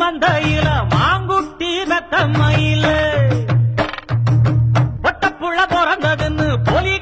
மந்தையில மாங்குட்டி ரத்தம் மயில பொட்டப்புள்ள பிறந்ததுன்னு பொலி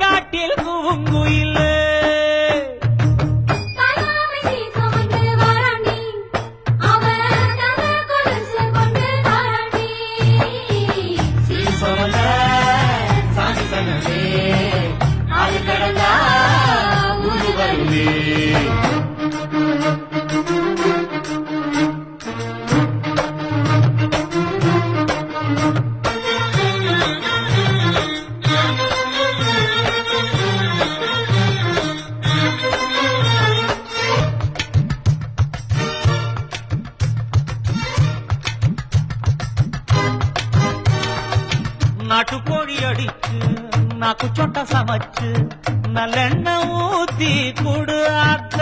நாட்டுக்கோழி அடித்து నాకు చొట్ట సమచ్చు. నల్లెన్న ఊతి కుడు అక్క.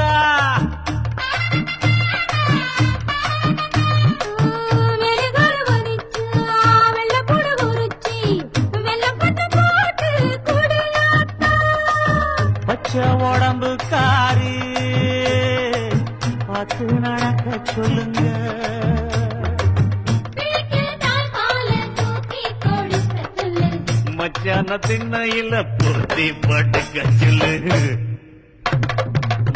உடம்பு காரி பார்த்து நடக்க சொல்லுங்க மச்சான திண்ணையில பொருத்தி படுக்க சொல்லு.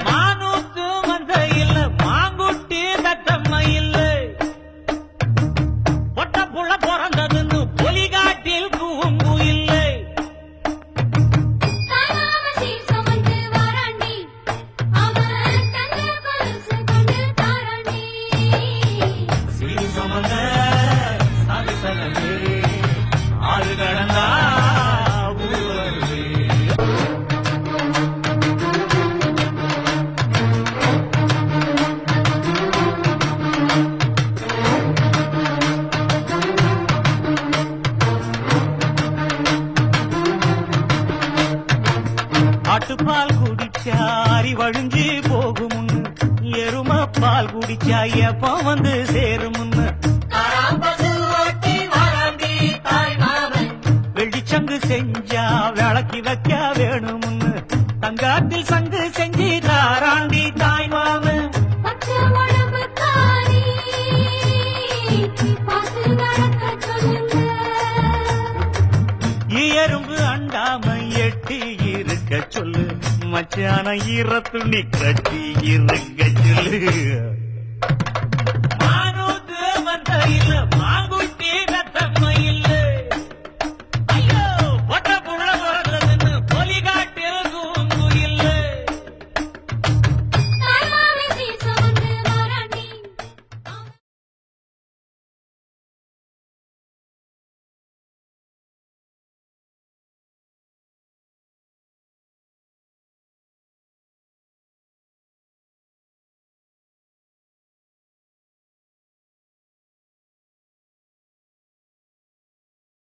மானூத்து மந்தையில் மாங்குட்டி தத்தம்மையில் பொட்ட புள்ள பிறந்ததுன்னு பொலிகாட்டில் கூங்கு இல்லை. சுமந்து வாராண்டி அவன் ஆட்டுப்பால் குடிச்சா அரி வழிஞ்சு போகுமுன்னு எரும பால் குடிச்சா எப்ப வந்து சேருமுன்னு வெள்ளிச்சங்கு செஞ்சா விளக்கி வைக்க வேணுமுன்னு தங்காத்தில் சங்கு செஞ்சு கட்டி இருக்க சொல்லு. மச்சான ஈர துணி கட்டி இருக்க சொல்லு.